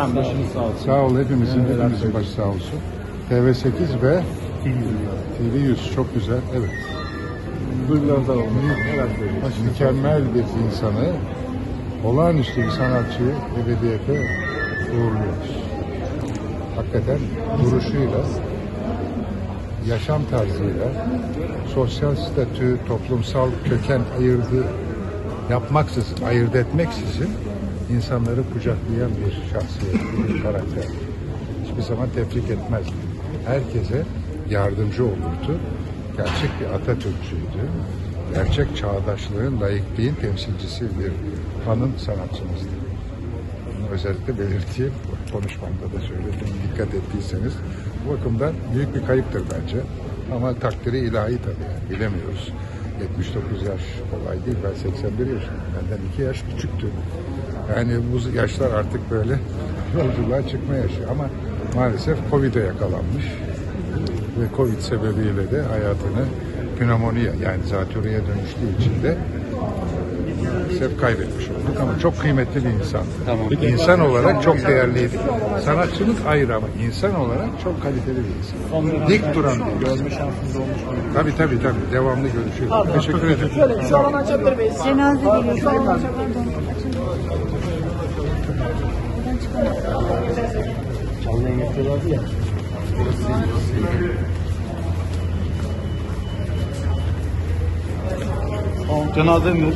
Ben başınız sağ olsun. Sağ ol hepimizin, Evet, hepimizin başı sağ olsun. TV8 ve TV100 çok güzel. Evet. Neler söyleyeceksiniz? Mükemmel bir insanı, olağanüstü bir sanatçıyı ebediyete uğurluyoruz. Hakikaten duruşuyla, yaşam tarzıyla, sosyal statü, toplumsal köken ayırdı yapmaksızın, ayırt etmeksizin insanları kucaklayan bir şahsiyet, bir karakter. Hiçbir zaman tebrik etmez. Herkese yardımcı olurdu. Gerçek bir Atatürkçüydü. Gerçek çağdaşlığın, laikliğin temsilcisi bir hanım sanatçımızdı. Bunu özellikle belirteyim. Konuşmamda da söyledim. Dikkat ettiyseniz. Bu bakımdan büyük bir kayıptır bence. Ama takdiri ilahi tabii. Yani. Bilemiyoruz. 79 yaş kolay değil. Ben 81 yaşındayım. Benden 2 yaş küçüktü. Yani bu yaşlar artık böyle yolculuğa çıkma yaşı. Ama maalesef Covid'e yakalanmış. Ve Covid sebebiyle de hayatını pnömoniye yani zatürreye dönüştüğü için de maalesef kaybetmiş olduk ama çok kıymetli bir insan. Tamam. İnsan olarak çok değerliydi. Sanatçılık ayrı ama insan olarak çok kaliteli bir insan. Dik duran bir insan. Tabii tabii tabii. Devamlı görüşüyoruz. Teşekkür ederim. Şöyle şu alanı açabilir miyiz? Cenaze geliyor. Şu an. Canlı yayın cenaze mi?